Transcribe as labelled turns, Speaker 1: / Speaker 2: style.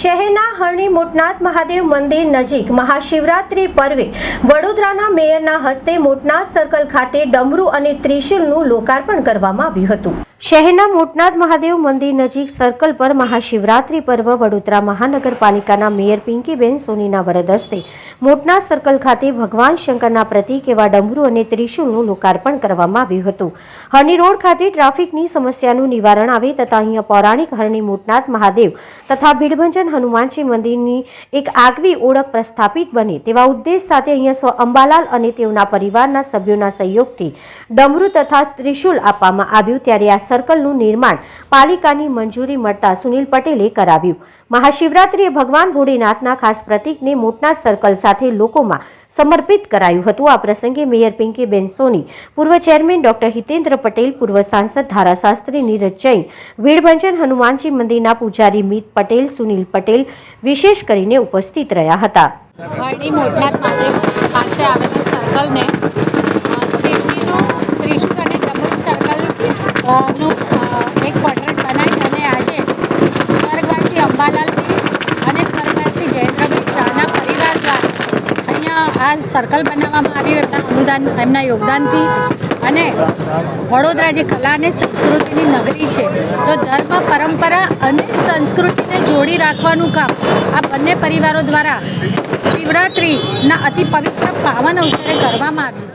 Speaker 1: શહેરના હરણી મોટનાથ મહાદેવ મંદિર નજીક મહાશિવરાત્રિ પર્વે વડોદરાના મેયરના હસ્તે મોટનાથ સર્કલ ખાતે ડમરુ અને ત્રિશુલનું લોકાર્પણ કરવામાં આવ્યું હતું. શહેરના મોટનાથ મહાદેવ મંદિર નજીક સર્કલ પર મહાશિવરાત્રિ પર્વ વડોદરા મહાનગરપાલિકાના મેયર પિંકીબેન સોનીના વરદ હસ્તે મોટનાથ સર્કલ ખાતે ભગવાન શંકરના પ્રતીક એવા ડમરૂ અને ત્રિશુલનું લોકાર્પણ કરવામાં આવ્યું હતું. હરણી રોડ ખાતે ટ્રાફિકની સમસ્યાનું નિવારણ આવે તથા અહીંયા પૌરાણિક હરણી મોટનાથ મહાદેવ તથા ભીડભંજન હનુમાનજી મંદિરની એક આગવી ઓળખ પ્રસ્થાપિત બને તેવા ઉદ્દેશ સાથે અહીંયા સ્વ અંબાલાલ અને તેઓના પરિવારના સભ્યોના સહયોગથી ડમરૂ તથા ત્રિશુલ આપવામાં આવ્યું. ત્યારે આ સર્કલનું નિર્માણ પાલિકાની મંજૂરી મળતા સુનિલ પટેલે કરાવ્યું. મહાશિવરાત્રિએ ભગવાન ભોળેનાથના ખાસ પ્રતિકને મોટના સર્કલ સાથે લોકોમાં સમર્પિત કરાયું હતું. આ પ્રસંગે મેયર પિંકીબેન સોની, પૂર્વ ચેરમેન ડોક્ટર હિતેન્દ્ર પટેલ, પૂર્વ સાંસદ ધારાશાસ્ત્રી નીરજ જૈન વીરભંજન હનુમાનજી મંદિરના પૂજારી મિત પટેલ, સુનિલ પટેલ વિશેષ કરીને ઉપસ્થિત રહ્યા હતા.
Speaker 2: પાસે આવેલા સર્કલને અ, શિવજીનું ત્રિશુલ અને ડમરૂ સર્કલ અ, નું એક પોર્ટ્રેટ બનાવી અને આજે સ્વર્ગવાસી અંબાલાલજી અને સ્વર્ગવાસી જયેન્દ્રભાઈ શાહના પરિવાર દ્વારા અહીંયા આ સર્કલ બનાવવામાં આવ્યું એમના અનુદાન, એમના યોગદાનથી. અને વડોદરા જે કલા અને સંસ્કૃતિની નગરી છે, તો ધર્મ, પરંપરા અને સંસ્કૃતિને જોડી રાખવાનું કામ આ બંને પરિવારો દ્વારા શિવરાત્રિના અતિ પવિત્ર પાવન અવસરે કરવામાં આવ્યું.